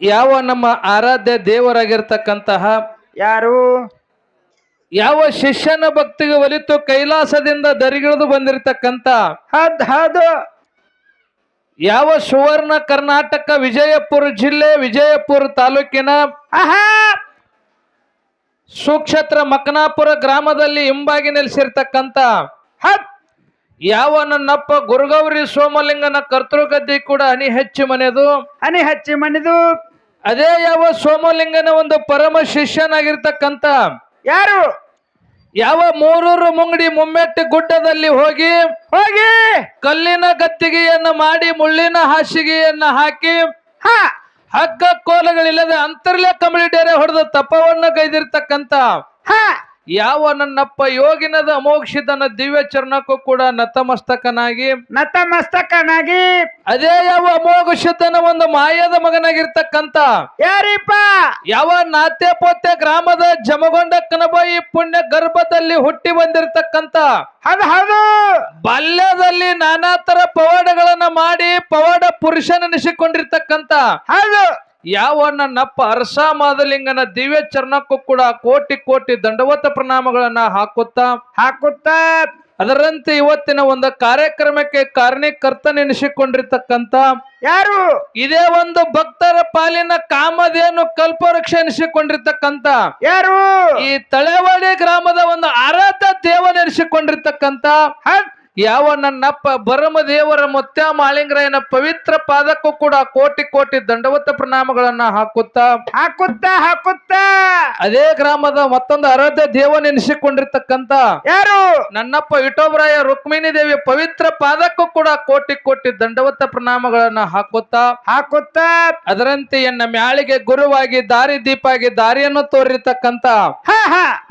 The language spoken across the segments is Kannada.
ಯಾವ ನಮ್ಮ ಆರಾಧ್ಯ ದೇವರಾಗಿರ್ತಕ್ಕಂತಹ ಯಾರು? ಯಾವ ಶಿಷ್ಯನ ಭಕ್ತಿಗೆ ಒಲಿತು ಕೈಲಾಸದಿಂದ ದರಿಗಿಳಿದು ಬಂದಿರತಕ್ಕಂತ ಹೌದ್ ಹೌದು. ಯಾವ ಸುವರ್ಣ ಕರ್ನಾಟಕ ವಿಜಯಪುರ ಜಿಲ್ಲೆ ವಿಜಯಪುರ ತಾಲೂಕಿನ ಆಹಾ! ಸುಕ್ಷೇತ್ರ ಮಕನಾಪುರ ಗ್ರಾಮದಲ್ಲಿ ಹಿಂಬಾಗಿ ನೆಲೆಸಿರ್ತಕ್ಕಂತ ಹತ್ ಯಾವ ನನ್ನಪ್ಪ ಗುರುಗೌರಿ ಸೋಮಲಿಂಗನ ಕರ್ತೃಗದ್ದೆ ಕೂಡ ಅನಿ ಹೆಚ್ಚು ಮನೆದು ಅನಿ ಹಚ್ಚಿ ಮಣಿದು ಅದೇ ಯಾವ ಸೋಮಲಿಂಗನ ಒಂದು ಪರಮ ಶಿಷ್ಯನಾಗಿರ್ತಕ್ಕಂತ ಯಾರು? ಯಾವ ಮೂರೂರು ಮುಂಗಡಿ ಮುಮ್ಮೆಟ್ಟು ಗುಡ್ಡದಲ್ಲಿ ಹೋಗಿ ಹೋಗಿ! ಕಲ್ಲಿನ ಗತ್ತಿಗೆಯನ್ನ ಮಾಡಿ ಮುಳ್ಳಿನ ಹಾಸಿಗೆಯನ್ನ ಹಾಕಿ ಹಾ! ಹಗ್ಗ ಕೋಲಗಳಿಲ್ಲದೆ ಅಂತರ್ಲೆ ಡೇರೆ ಹೊಡೆದು ತಪವನ್ನ ಗೈದಿರ್ತಕ್ಕಂತ ಹಾ! ಯಾವ ನನ್ನಪ್ಪ ಯೋಗಿನದ ಅಮೋಕ್ಷಿತನ ದಿವ್ಯ ಚರಣಕ್ಕೂ ಕೂಡ ನತಮಸ್ತಕನಾಗಿ? ನತಮಸ್ತಕನಾಗಿ. ಅದೇ ಯಾವ ಅಮೋಘ ಶುದ್ಧನ ಒಂದು ಮಾಯದ ಮಗನಾಗಿರ್ತಕ್ಕಂತ ಯಾರಿಪ್ಪ? ಯಾವ ನಾತೆ ಪೋತೆ ಗ್ರಾಮದ ಜಮಗೊಂಡ ಕನಬಾಯಿ ಪುಣ್ಯ ಗರ್ಭದಲ್ಲಿ ಹುಟ್ಟಿ ಬಂದಿರತಕ್ಕಂತ ಹೌದು ಹೌದು. ಬಾಲ್ಯದಲ್ಲಿ ನಾನಾ ತರ ಪವಾಡಗಳನ್ನ ಮಾಡಿ ಪವಾಡ ಪುರುಷನೆನಿಸಿಕೊಂಡಿರ್ತಕ್ಕಂತ ಹೌದು. ಯಾವ ನನ್ನಪ್ಪ ಅರಸ ಮಾದಲಿಂಗನ ದಿವ್ಯ ಚರಣಕ್ಕೂ ಕೂಡ ಕೋಟಿ ಕೋಟಿ ದಂಡವತ ಪ್ರಣಾಮಗಳನ್ನ ಹಾಕುತ್ತಾ? ಹಾಕುತ್ತ. ಅದರಂತೆ ಇವತ್ತಿನ ಒಂದು ಕಾರ್ಯಕ್ರಮಕ್ಕೆ ಕಾರಣೀಕರ್ತನೆನಿಸಿಕೊಂಡಿರ್ತಕ್ಕಂತ ಯಾರು? ಇದೇ ಒಂದು ಭಕ್ತರ ಪಾಲಿನ ಕಾಮಧೇನು ಕಲ್ಪವೃಕ್ಷ ಎನಿಸಿಕೊಂಡಿರ್ತಕ್ಕಂತ ಯಾರು? ಈ ತಳೆವಾಡಿ ಗ್ರಾಮದ ಒಂದು ಆರಾಧ ದೇವನೆನಿಸಿಕೊಂಡಿರ್ತಕ್ಕಂಥ ಯಾವ ನನ್ನಪ್ಪ ಬರಮ ದೇವರ ಮುತ್ಯ ಮಾಳಿಂಗರಾಯನ ಪವಿತ್ರ ಪಾದಕ್ಕೂ ಕೂಡ ಕೋಟಿ ಕೋಟಿ ದಂಡವತ್ತ ಪ್ರಣಾಮಗಳನ್ನ ಹಾಕುತ್ತಾ? ಹಾಕುತ್ತ ಹಾಕುತ್ತ. ಅದೇ ಗ್ರಾಮದ ಮತ್ತೊಂದು ಆರಾಧ್ಯ ದೇವನೆನಿಸಿಕೊಂಡಿರ್ತಕ್ಕಂತ ಯಾರು? ನನ್ನಪ್ಪ ವಿಠೋಬರಾಯ ರುಕ್ಮಿಣಿ ದೇವಿ ಪವಿತ್ರ ಪಾದಕ್ಕೂ ಕೂಡ ಕೋಟಿ ಕೋಟಿ ದಂಡವತ್ತ ಪ್ರಣಾಮಗಳನ್ನ ಹಾಕುತ್ತಾ? ಹಾಕುತ್ತ. ಅದರಂತೆ ಎನ್ನ ಮ್ಯಾಳಿಗೆ ಗುರುವಾಗಿ ದಾರಿ ದೀಪಾಗಿ ದಾರಿಯನ್ನು ತೋರಿರ್ತಕ್ಕಂತ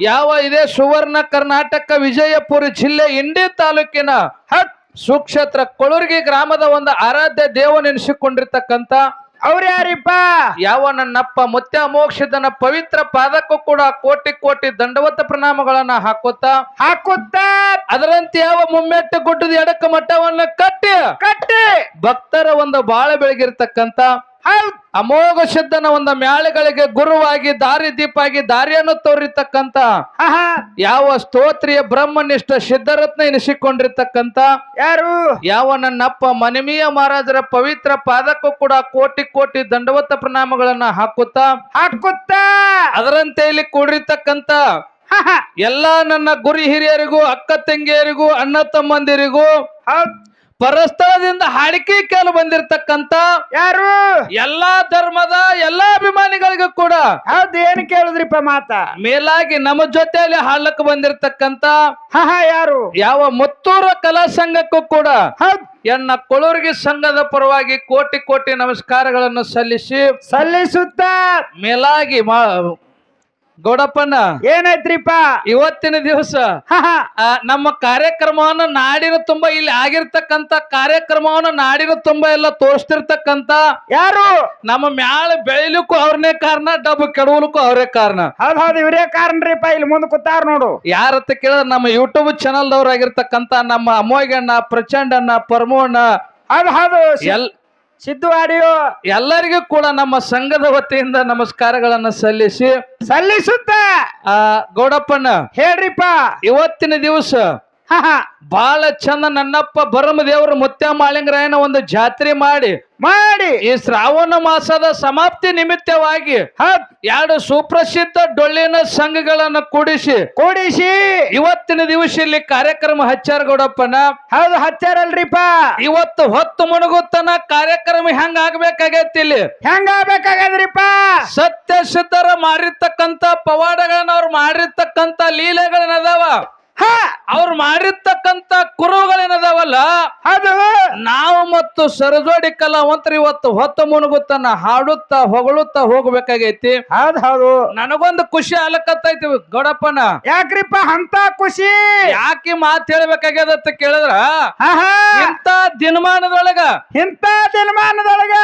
ಯಾವ ಇದೇ ಸುವರ್ಣ ಕರ್ನಾಟಕ ವಿಜಯಪುರ ಜಿಲ್ಲೆ ಇಂಡಿ ತಾಲೂಕಿನ ಹತ್ ಸುಕ್ಷೇತ್ರ ಕೊಳೂರ್ಗಿ ಗ್ರಾಮದ ಒಂದು ಆರಾಧ್ಯ ದೇವನೆನಿಸಿಕೊಂಡಿರ್ತಕ್ಕಂತ ಅವ್ರ ಯಾರಿಪ್ಪ? ಯಾವ ನನ್ನಪ್ಪ ಮುತ್ಯ ಮೋಕ್ಷದನ ಪವಿತ್ರ ಪಾದಕ್ಕೂ ಕೂಡ ಕೋಟಿ ಕೋಟಿ ದಂಡವತ್ತ ಪ್ರಣಾಮಗಳನ್ನ ಹಾಕುತ್ತಾ ಹಾಕುತ್ತ ಅದರಂತೆ ಯಾವ ಮುಮ್ಮೆಟ್ಟು ಗುಡ್ಡದ ಎಡಕ ಮಟ್ಟವನ್ನ ಕಟ್ಟಿ ಕಟ್ಟಿ? ಭಕ್ತರ ಒಂದು ಬಾಳ ಬೆಳಗಿರ್ತಕ್ಕಂತ ಹೌದ್ ಅಮೋಘ ಸಿದ್ಧನ ಒಂದು ಮ್ಯಾಳೆಗಳಿಗೆ ಗುರುವಾಗಿ ದಾರಿ ದೀಪಾಗಿ ದಾರಿಯನ್ನು ತೋರಿತಕ್ಕಂತ ಯಾವ ಸ್ತೋತ್ರಿಯ ಬ್ರಹ್ಮನಿಷ್ಠ ಸಿದ್ಧರತ್ನ ಎನಿಸಿಕೊಂಡಿರ್ತಕ್ಕಂತ ಯಾರು? ಯಾವ ನನ್ನಪ್ಪ ಮನಮೀಯ ಮಹಾರಾಜರ ಪವಿತ್ರ ಪಾದಕ್ಕೂ ಕೂಡ ಕೋಟಿ ಕೋಟಿ ದಂಡವತ್ತ ಪ್ರಣಾಮಗಳನ್ನ ಹಾಕುತ್ತಾ ಹಾಕುತ್ತ. ಅದರಂತೆ ಇಲ್ಲಿ ಕೂಡಿರ್ತಕ್ಕಂತ ಎಲ್ಲಾ ನನ್ನ ಗುರಿ ಹಿರಿಯರಿಗೂ ಅಕ್ಕ ತಂಗಿಯರಿಗೂ ಅಣ್ಣ ತಮ್ಮಂದಿರಿಗೂ ಪರಸ್ಥಳದಿಂದ ಹಾಡಿಕೆ ಕೇಳು ಬಂದಿರತಕ್ಕಂತ ಯಾರು? ಎಲ್ಲಾ ಧರ್ಮದ ಎಲ್ಲಾ ಅಭಿಮಾನಿಗಳಿಗೂ ಕೂಡ ಹೌದು ಏನ್ ಕೇಳುದ್ರಿಪ್ಪ ಮಾತ? ಮೇಲಾಗಿ ನಮ್ಮ ಜೊತೆಯಲ್ಲಿ ಹಾಡ್ಲಕ್ಕೆ ಬಂದಿರತಕ್ಕಂತ ಹಾ ಹಾ ಯಾರು? ಯಾವ ಮುತ್ತೂರ ಕಲಾ ಸಂಘಕ್ಕೂ ಕೂಡ ಹೌದ್. ಎನ್ನ ಕೊಳೂರಿಗೆ ಸಂಘದ ಪರವಾಗಿ ಕೋಟಿ ಕೋಟಿ ನಮಸ್ಕಾರಗಳನ್ನು ಸಲ್ಲಿಸಿ ಸಲ್ಲಿಸುತ್ತ? ಮೇಲಾಗಿ ಮಾ ಗೌಡಪ್ಪನ ಏನಾಯ್ತ್ರಿಪ್ಪ? ಇವತ್ತಿನ ದಿವಸ ನಮ್ಮ ಕಾರ್ಯಕ್ರಮವನ್ನು ನಾಡಿನ ತುಂಬಾ ಇಲ್ಲಿ ಆಗಿರ್ತಕ್ಕಂತ ಕಾರ್ಯಕ್ರಮವನ್ನು ನಾಡಿನ ತುಂಬಾ ಎಲ್ಲ ತೋರಿಸ್ತಿರ್ತಕ್ಕಂತ ಯಾರು? ನಮ್ಮ ಮ್ಯಾಳ ಬೆಳಿಲಿಕ್ಕೂ ಅವ್ರನ್ನೇ ಕಾರಣ ಡಬ್ಬು ಕೆಡವಲಿಕ್ಕೂ ಅವರೇ ಕಾರಣ. ಹೌದ್ ಇವರೇ ಕಾರಣ ರೀಪ್ಪ ಇಲ್ಲಿ ಮುಂದೆ ಕೂತಾರ ನೋಡು. ಯಾರತ್ತ ಕೇಳಿದ್ರೆ ನಮ್ಮ ಯೂಟ್ಯೂಬ್ ಚಾನಲ್ದವ್ರಾಗಿರ್ತಕ್ಕಂತ ನಮ್ಮ ಅಮ್ಮೋಗಣ್ಣ ಪ್ರಚಂಡಣ್ಣ ಪರಮೋಣ್ಣ. ಅದು ಹೌದು. ಎಲ್ ಸಿದ್ದು ಆಡಿಯೋ. ಎಲ್ಲರಿಗೂ ಕೂಡ ನಮ್ಮ ಸಂಘದ ವತಿಯಿಂದ ನಮಸ್ಕಾರಗಳನ್ನು ಸಲ್ಲಿಸಿ. ಸಲ್ಲಿಸುತ್ತ. ಆ ಗೌಡಪ್ಪಣ್ಣ ಹೇಳ್ರಿಪ್ಪ. ಇವತ್ತಿನ ದಿವಸ ಬಹಳ ಚಂದ ನನ್ನಪ್ಪ ಬರಮ ದೇವರು ಮುತ್ಯ ಮಾಳಿಂಗರಾಯನ ಒಂದು ಜಾತ್ರೆ ಮಾಡಿ ಮಾಡಿ. ಈ ಶ್ರಾವಣ ಮಾಸದ ಸಮಾಪ್ತಿ ನಿಮಿತ್ತವಾಗಿ ಎರಡು ಸುಪ್ರಸಿದ್ಧ ಡೊಳ್ಳಿನ ಸಂಘಗಳನ್ನ ಕೂಡಿಸಿ ಕೂಡಿಸಿ. ಇವತ್ತಿನ ದಿವಸ ಇಲ್ಲಿ ಕಾರ್ಯಕ್ರಮ ಹಚ್ಚಾರ ಗೌಡಪ್ಪನ ಹೌದು ಹಚ್ಚಾರಲ್ರಿಪ್ಪ. ಇವತ್ತು ಹೊತ್ತು ಮುಣಗುತ್ತನ ಕಾರ್ಯಕ್ರಮ ಹೆಂಗ ಆಗ್ಬೇಕಾಗೈತಿ ಇಲ್ಲಿ? ಹೆಂಗ ಬೇಕಾಗದ್ರಿಪ್ಪ ಸತ್ಯ ಸಿದ್ಧರ ಮಾಡಿರ್ತಕ್ಕಂತ ಪವಾಡಗಳನ್ನ ಅವ್ರು ಮಾಡಿರ್ತಕ್ಕಂತ ಅದಾವ. ಹಾ. ಅವ್ರು ಮಾಡಿರ್ತಕ್ಕಂತ ಕುರುಗಳೇನದಾವಲ್ಲ ಅದು ನಾವು ಮತ್ತು ಸರಜೋಡಿ ಕಲಾವಂತರು ಇವತ್ತು ಹೊತ್ತು ಮುನುಗುತ್ತನ್ನ ಹಾಡುತ್ತಾ ಹೊಗಳುತ್ತಾ ಹೋಗ್ಬೇಕಾಗೈತಿ. ಹೌದ್ ಹೌದು ನನಗೊಂದು ಖುಷಿ ಆಲಕತ್ತೈತಿ ಗೌಡಪ್ಪನ. ಯಾಕ್ರಿಪ್ಪ ಅಂತ ಖುಷಿ? ಯಾಕೆ ಮಾತು ಹೇಳ್ಬೇಕಾಗ್ಯದ ಅಂತ ಕೇಳಿದ್ರ? ಇಂತ ದಿನಮಾನದೊಳಗ ಇಂಥ ದಿನಮಾನದೊಳಗ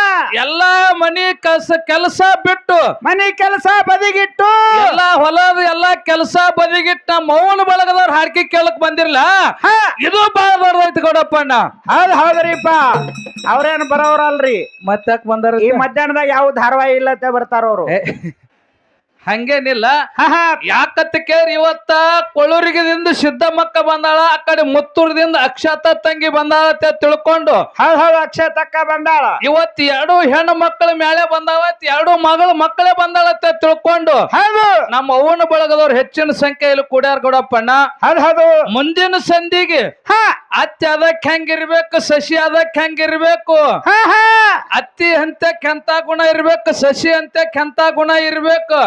ಎಲ್ಲಾ ಮನಿ ಕಸ ಕೆಲಸ ಬಿಟ್ಟು ಮನಿ ಕೆಲಸ ಬದಿಗಿಟ್ಟು ಎಲ್ಲಾ ಹೊಲದ ಎಲ್ಲಾ ಕೆಲಸ ಬದಿಗಿಟ್ಟ ಮೌನ ಬಳಗದವ್ರು ಹಾಡ್ಕಿ ಕೇಳಕ್ ಬಂದಿರ್ಲ? ಹಾ. ಇದು ಬಾಳ ಕೊಡಪ್ಪ ಅದ್ ಹೌದ್ ಹೌದ್ರಿಪ್ಪ. ಅವ್ರೇನ್ ಬರೋರಲ್ರಿ ಮತ್ತಾಕ್ ಬಂದಾರ ಈ ಮಧ್ಯಾಹ್ನದಾಗ ಯಾವ ಧಾರಾವಾಹಿ ಇಲ್ಲ ಬರ್ತಾರ ಅವ್ರು. ಹಂಗೇನಿಲ್ಲ. ಯಾಕತ್ತ ಕೇಳಿ ಇವತ್ತ ಕೊಳೂರಿಗದಿಂದ ಸಿದ್ದಮ್ಮಕ್ಕ ಬಂದಾಳ ಆ ಕಡೆ ಮುತ್ತೂರದಿಂದ ಅಕ್ಷತ ತಂಗಿ ಬಂದಾಳ ಅಂತ ತಿಳ್ಕೊಂಡು ಅಕ್ಷತಕ್ಕ ಬಂದಾಳ. ಇವತ್ತು ಎರಡು ಹೆಣ್ಣು ಮಕ್ಕಳ ಮೇಲೆ ಬಂದಾವ ಎರಡು ಮಗಳ ಮಕ್ಕಳೇ ಬಂದಾಳ ಅಂತ ತಿಳ್ಕೊಂಡು ಹೌದು. ನಮ್ಮ ಅವನ ಬಳಗದವ್ರು ಹೆಚ್ಚಿನ ಸಂಖ್ಯೆಯಲ್ಲಿ ಕೂಡ್ಯಾರ ಗೌಡಪ್ಪಣ್ಣ. ಹೌದ್ ಮುಂದಿನ ಸಂಧಿಗೆ ಹಾ. ಅತ್ತಿ ಅದಕ್ಕೆ ಹೆಂಗಿರ್ಬೇಕು ಸಸಿ ಅದಕ್ಕೆ ಹೆಂಗಿರ್ಬೇಕು. ಅತ್ತಿ ಅಂತ ಕೆಂತ ಗುಣ ಇರ್ಬೇಕು ಸಸಿ ಅಂತ ಕೆಂತ ಗುಣ ಇರ್ಬೇಕು.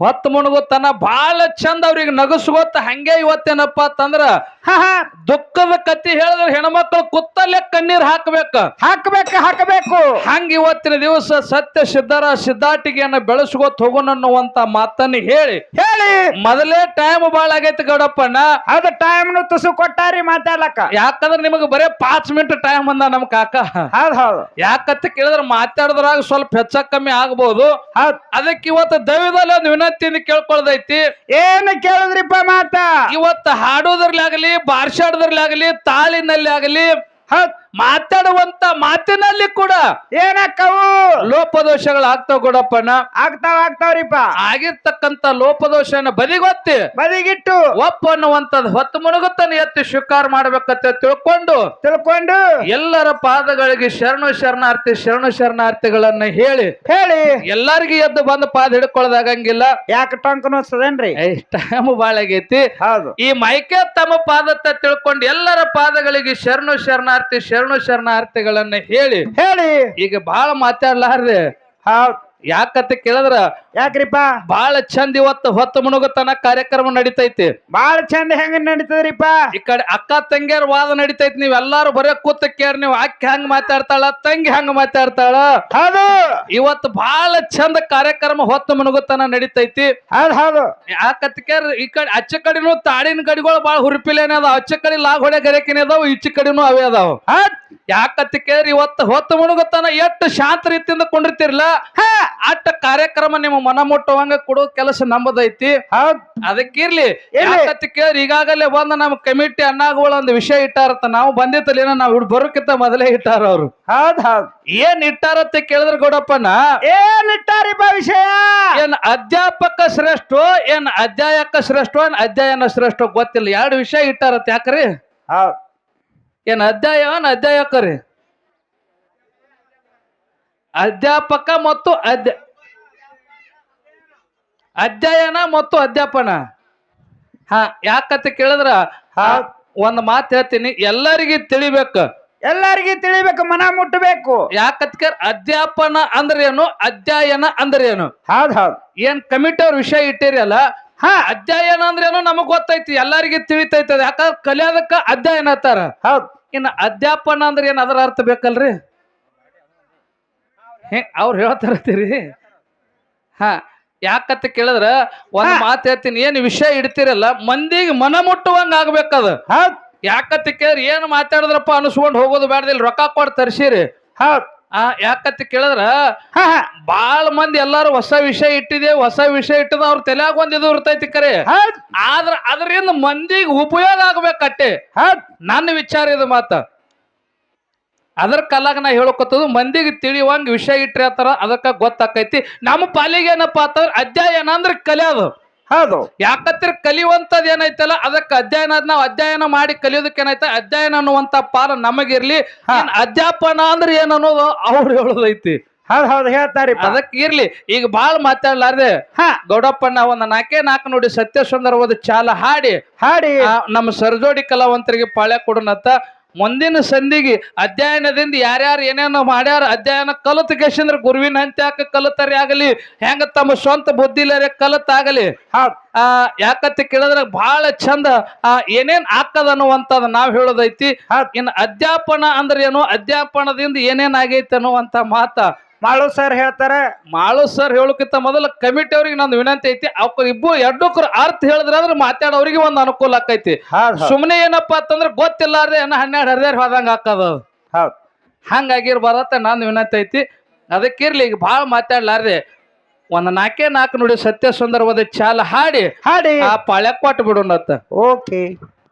ಹೊತ್ತು ಮುಣಗುತ್ತಾನ ಭಾಳ ಚಂದ ಅವ್ರಿಗೆ ನಗಸ್ಕೊತ ಹಂಗೆ ಇವತ್ತೇನಪ್ಪ ಅಂತಂದ್ರ ಹಾ ಹಾ ದುಃಖದ ಕತ್ತಿ ಹೇಳಿದ್ರೆ ಹೆಣ್ಮಕ್ಳು ಕುತ್ತಲ್ಲೇ ಕಣ್ಣೀರ್ ಹಾಕ್ಬೇಕ. ಹಾಕ್ಬೇಕು ಹಾಕಬೇಕು. ಹಂಗ ಇವತ್ತಿನ ದಿವಸ ಸತ್ಯ ಸಿದ್ಧರ ಸಿದ್ಧಾಟಿಗೆಯನ್ನ ಬೆಳೆಸ್ಕೊತ ಹೋಗೋಣ ಅನ್ನುವಂತ ಮಾತನ್ನ ಹೇಳಿ. ಹೇಳಿ. ಮೊದಲೇ ಟೈಮ್ ಬಾಳ ಆಗೈತಿ ಗೌಡಪ್ಪಣ್ಣ. ಅದ ಟೈಮ್ ತುಸು ಕೊಟ್ಟಾರಿ ಮಾತಾಡ್ಲಕ್ಕ. ಯಾಕಂದ್ರೆ ನಿಮಗೆ ಬರೇ ಪಾಂಚ್ ಮಿನಿಟ್ ಟೈಮ್ ಅಂದ ನಮ್ ಕಾಕ. ಹೌದ್ ಹೌದು. ಯಾಕಂತ ಕೇಳಿದ್ರೆ ಮಾತಾಡಿದ್ರಾಗ ಸ್ವಲ್ಪ ಹೆಚ್ಚ ಕಮ್ಮಿ ಆಗ್ಬಹುದು ಹೌದ್. ಅದಕ್ಕೆ ಇವತ್ತು ದೈವದಲ್ಲಿ ಒಂದು ವಿನಂತಿಯಿಂದ ಕೇಳ್ಕೊಳ್ದೈತಿ. ಏನು ಕೇಳಿದ್ರಿಪ್ಪ ಮಾತಾ? ಇವತ್ತು ಹಾಡೋದ್ರಲ್ಲಿ ಆಗಲಿ ಬಾರ್ಸಾಡೋದ್ರಲ್ಲಿ ಆಗಲಿ ತಾಳಿನಲ್ಲಿ ಆಗಲಿ ಹೌದ್ ಮಾತಾಡುವಂತ ಮಾತಿನಲ್ಲಿ ಕೂಡ ಏನಕ್ಕವು? ಲೋಪದೋಷಗಳು ಆಗ್ತಾವ ಗೌಡಪ್ಪಣ್ಣ. ಆಗ್ತಾವ ಆಗ್ತಾವ್ರಿಪ್ಪ. ಆಗಿರ್ತಕ್ಕಂತ ಲೋಪದೋಷನ ಬದಿಗೊತ್ತಿ ಬದಿಗಿಟ್ಟು. ಒಪ್ಪ ಅನ್ನುವಂಥದ್ದು ಹೊತ್ತು ಮುಳುಗುತ್ತಾನೆ ಎತ್ತಿ ಸ್ವೀಕಾರ ಮಾಡ್ಬೇಕಂತ ತಿಳ್ಕೊಂಡು ತಿಳ್ಕೊಂಡು. ಎಲ್ಲರ ಪಾದಗಳಿಗೆ ಶರಣು ಶರಣಾರ್ಥಿ ಶರಣು ಶರಣಾರ್ಥಿಗಳನ್ನ ಹೇಳಿ ಹೇಳಿ. ಎಲ್ಲರಿಗೂ ಎದ್ದು ಬಂದು ಪಾದ ಹಿಡ್ಕೊಳ್ಳೋದಾಗಂಗಿಲ್ಲ. ಯಾಕೆ ಟಂಕ್ ನೋಸ್ತದೇನ್ರಿ? ಟೈಮ್ ಬಾಳ ಆಗೈತಿ. ಹೌದು. ಈ ಮೈಕೆ ತಮ್ಮ ಪಾದತ್ತ ತಿಳ್ಕೊಂಡು ಎಲ್ಲರ ಪಾದಗಳಿಗೆ ಶರಣು ಶರಣಾರ್ಥಿ ಶರಣು ಶರಣಾರ್ಥಿಗಳನ್ನ ಹೇಳಿ. ಹೇಳಿ. ಈಗ ಬಹಳ ಮಾತಾಡ್ಲಾರ್ದೆ. ಹೌದ್. ಯಾಕಂತ ಕೇಳದ್ರ? ಯಾಕ್ರಿಪ್ಪ? ಬಾಳ ಚಂದ ಇವತ್ತು ಹೊತ್ತು ಮುಣುಗತನ ಕಾರ್ಯಕ್ರಮ ನಡಿತೈತಿ. ಬಾಳ ಚಂದ ಹೆಂಗ ನಡೀತದ್ರಿಪ್ಪ? ಈ ಕಡೆ ಅಕ್ಕ ತಂಗಿಯರ್ ವಾದ ನಡೀತೈತಿ ನೀವ್ ಎಲ್ಲಾರು ಬರೀ ಕೂತ ಕೇರ್ ನೀವು ಅಕ್ಕ ಹೆಂಗ್ ಮಾತಾಡ್ತಾಳ ತಂಗಿ ಹೆಂಗ್ ಮಾತಾಡ್ತಾಳ. ಹೌದು. ಇವತ್ತು ಬಾಳ ಚಂದ ಕಾರ್ಯಕ್ರಮ ಹೊತ್ತು ಮುಣುಗತನ ನಡಿತೈತಿ. ಹೌದ್ ಹೌದು. ಯಾಕಂತ ಕೇರ್ ಈ ಕಡೆ ಅಚ್ಚ ಕಡೆನು ತಾಡಿನ ಗಡಿಗಳು ಬಾಳ ಹುರುಪಿಲೇನೆ ಅದಾವ ಅಚ್ಚ ಕಡೆ ಲಾಗ್ ಹೊಡೆ ಗರೇಕಿನ ಅದಾವ ಈಚ ಕಡೆನು ಅವೇ ಅದಾವ. ಹೌದ್ ಯಾಕಂತ ಕೇಳ್ರಿ ಇವತ್ತು ಹೊತ್ತು ಮುಳುಗುತ್ತಾನ ಎಷ್ಟು ಶಾಂತ ರೀತಿಯಿಂದ ಕೊಂಡಿರ್ತಿರ್ಲ ಹಾ ಅಟ್ಟ ಕಾರ್ಯಕ್ರಮ ನಿಮ್ಮ ಮನ ಮುಟ್ಟುವಂಗ ಕೊಡೋ ಕೆಲಸ ನಮ್ಮದೈತಿ ಅದಕ್ಕಿರ್ಲಿ ಯಾಕತ್ತಿ ಯಾಕಂತ ಕೇಳ್ರಿ ಈಗಾಗಲೇ ಬಂದ ನಮ್ಮ ಕಮಿಟಿ ಅಣ್ಣಗಳು ಒಂದು ವಿಷಯ ಇಟ್ಟಾರತ್ತ ನಾವು ಬಂದಿತ್ತಲ್ಲ ನಾವ್ ನಾವು ಬರೋಕ್ಕಿಂತ ಮೊದಲೇ ಇಟ್ಟಾರ ಅವ್ರು. ಹೌದ್ ಹೌದ್. ಏನ್ ಇಟ್ಟಾರತ್ತ ಕೇಳಿದ್ರ ಗೌಡಪ್ಪನ ಏನ್ ಇಟ್ಟಾರಿಪ್ಪ ವಿಷಯ? ಏನ್ ಅಧ್ಯಾಪಕ ಶ್ರೇಷ್ಠ ಏನ್ ಅಧ್ಯಾಯಕ ಶ್ರೇಷ್ಠ ಏನ್ ಅಧ್ಯಯನ ಶ್ರೇಷ್ಠ ಗೊತ್ತಿಲ್ಲ. ಎರಡು ವಿಷಯ ಇಟ್ಟಾರತ್ತ ಯಾಕ್ರಿ? ಹೌದ್. ಏನ್ ಅಧ್ಯಾಯ ಅಧ್ಯಾಯಕರಿ ಅಧ್ಯಾಯಕ ರೀ ಅಧ್ಯಾಪಕ ಮತ್ತು ಅಧ್ಯ ಅಧ್ಯಯನ ಮತ್ತು ಅಧ್ಯಾಪನ. ಹಾ ಯಾಕಂತ ಕೇಳಿದ್ರ. ಒಂದ್ ಮಾತು ಹೇಳ್ತೀನಿ ಎಲ್ಲರಿಗೂ ತಿಳಿಬೇಕು. ಎಲ್ಲರಿಗೂ ತಿಳಿಬೇಕು ಮನ ಮುಟ್ಟಬೇಕು ಯಾಕತ್ ಅಧ್ಯಾಪನ ಅಂದ್ರೇನು ಏನು ಅಧ್ಯಯನ ಅಂದ್ರೇನು? ಏನು ಹೌದ್ ಹೌದ್. ಏನ್ ಕಮಿಟಿ ಅವ್ರ ವಿಷಯ ಇಟ್ಟಿರಿ ಅಲ್ಲ ಹಾ ಅಧ್ಯಯನ ಅಂದ್ರೆ ಏನು ನಮಗ್ ಗೊತ್ತೈತಿ ಎಲ್ಲರಿಗೆ ತಿಳಿತೈತಿ ಅದ್ ಯಾಕಂದ್ರೆ ಕಲಿಯೋದಕ್ಕ ಅಧ್ಯಯನ ಅಂತಾರ. ಹೌದ್. ಇನ್ನು ಅಧ್ಯಾಪನ ಅಂದ್ರೆ ಏನ್ ಅದರ ಅರ್ಥ ಬೇಕಲ್ರಿ? ಹೇ ಅವ್ರು ಹೇಳ್ತಾರತ್ತೀರಿ. ಹಾ ಯಾಕಂತ ಕೇಳಿದ್ರ ಒಂದ್ ಹಾ. ಮಾತು ಹೇಳ್ತೀನಿ. ಏನ್ ವಿಷಯ ಇಡ್ತಿರಲ್ಲ ಮಂದಿಗೆ ಮನ ಮುಟ್ಟುವಂಗ ಆಗ್ಬೇಕದ. ಹೌದ್. ಯಾಕಂತ ಕೇಳಿದ್ರೆ ಏನ್ ಮಾತಾಡಿದ್ರಪ್ಪ ಅನಿಸ್ಕೊಂಡು ಹೋಗೋದು ಬೇಡದಿಲ್ಲ ರೊಕ್ಕ ಕೊಟ್ಟು ತರ್ಸಿರಿ. ಹೌದ್. ಆ ಯಾಕಂತ ಕೇಳಿದ್ರ? ಬಾಳ ಮಂದಿ ಎಲ್ಲಾರು ಹೊಸ ವಿಷಯ ಇಟ್ಟಿದೆ ಹೊಸ ವಿಷಯ ಇಟ್ಟದ ಅವ್ರ ತಲೆಯಾಗ ಒಂದ್ ಇದು ಇರ್ತೈತಿ ಕರೆ. ಆದ್ರ ಅದರಿಂದ ಮಂದಿಗೆ ಉಪಯೋಗ ಆಗ್ಬೇಕಟ್ಟೆ ನನ್ನ ವಿಚಾರ ಇದು ಮಾತ. ಅದರ ಕಾಲಾಗ ನಾ ಹೇಳ್ಕೊತದು ಮಂದಿಗೆ ತಿಳಿಯುವಂಗ ವಿಷಯ ಇಟ್ರಿ ಆತರ ಅದಕ್ಕ ಗೊತ್ತಾಕೈತಿ. ನಮ್ಮ ಪಾಲಿಗೆ ಏನಪ್ಪಾ ಅಂತಂದ್ರ ಅಧ್ಯಾಯ ಏನಂದ್ರೆ ಕಲಿಯೋದು. ಹೌದು. ಯಾಕತ್ರ ಕಲಿಯುವಂತದ್ ಏನೈತಲ್ಲ ಅದಕ್ಕೆ ಅಧ್ಯಯನ ನಾವು ಅಧ್ಯಯನ ಮಾಡಿ ಕಲಿಯೋದಕ್ಕೆ ಏನೈತೆ? ಅಧ್ಯಯನ ಅನ್ನುವಂತ ಪಾಲ ನಮಗಿರ್ಲಿ. ಅಧ್ಯಾಪನ ಅಂದ್ರೆ ಏನ್ ಅನ್ನೋದು ಅವ್ರು ಹೇಳೋದೈತಿ. ಹೌದ್ ಹೌದ್ ಹೇಳ್ತಾರೆ ಅದಕ್ಕೆ ಇರ್ಲಿ. ಈಗ ಬಾಳ್ ಮಾತಾಡ್ಲಾರ್ದೆ. ಹ. ಗೌಡಪ್ಪಣ್ಣ ಒಂದ್ ನಾಲ್ಕೇ ನಾಲ್ಕು ನೋಡಿ ಸತ್ಯ ಸುಂದರವಾದ ಚಾಲ ಹಾಡಿ. ಹಾಡಿ. ನಮ್ಮ ಸರ್ಜೋಡಿ ಕಲಾವಂತರಿಗೆ ಪಾಳ್ಯ ಕೊಡೋಣತ್ತ ಮುಂದಿನ ಸಂಧಿಗೆ ಅಧ್ಯಯನದಿಂದ ಯಾರ್ಯಾರು ಏನೇನೋ ಮಾಡ್ಯಾರ ಅಧ್ಯಯನ ಕಲಿತ ಕೇಶಂದ್ರ ಗುರುವಿನ ಹಂತ್ಯಾಕ ಕಲಿತಾರೆ ಆಗಲಿ ಹೆಂಗ ತಮ್ಮ ಸ್ವಂತ ಬುದ್ಧಿಲರೆ ಕಲಿತಾಗಲಿ ಆಗಲಿ ಆ ಯಾಕತ್ತಿ ಕೇಳಿದ್ರೆ ಬಹಳ ಚಂದ ಆ ಏನೇನ್ ಆಗ್ತದ ಅನ್ನುವಂಥದ್ದು ನಾವ್ ಹೇಳೋದೈತಿ. ಇನ್ನು ಅಧ್ಯಾಪನ ಅಂದ್ರೆ ಏನು ಅಧ್ಯಾಪನದಿಂದ ಏನೇನ್ ಆಗೈತೆ ಅನ್ನುವಂತ ಮಾತ ಮಾಳು ಸರ್ ಹೇಳ್ತಾರೆ. ಮಾಳು ಸರ್ ಹೇಳೋಕ್ಕಿಂತ ಮೊದಲು ಕಮಿಟಿ ಅವ್ರಿಗೆ ನಂದು ವಿನಂತಿ ಐತಿ. ಅವ್ರ ಇಬ್ಬರು ಎರಡಕ್ಕೂ ಅರ್ಥ ಹೇಳಿದ್ರೆ ಅಂದ್ರೆ ಮಾತಾಡೋರಿಗೆ ಒಂದು ಅನುಕೂಲ ಆಕೈತಿ. ಸುಮ್ಮನೆ ಏನಪ್ಪಾ ಅಂತಂದ್ರೆ ಗೊತ್ತಿಲ್ಲಾರ್ದೆ ಏನ ಹನ್ನೆರಡು ಹರಿದಾರ ಹೋದಂಗ ಹಾಕದ ಹೌದು. ಹಂಗಾಗಿರ್ಬಾರತ್ತ ನಂದು ವಿನಂತಿ ಐತಿ. ಅದಕ್ಕಿರ್ಲಿ ಈಗ ಭಾಳ ಮಾತಾಡ್ಲಾರ್ದೆ. ಒಂದ್ ನಾಲ್ಕೇ ನಾಲ್ಕು ನೋಡಿ ಸತ್ಯ ಸುಂದರವಾದ ಚಾಲ ಹಾಡಿ ಹಾಡಿ. ಆ ಪಾಳ್ಯ ಕೊಟ್ಟು ಬಿಡೋಣತ್ತ ಓಕೆ.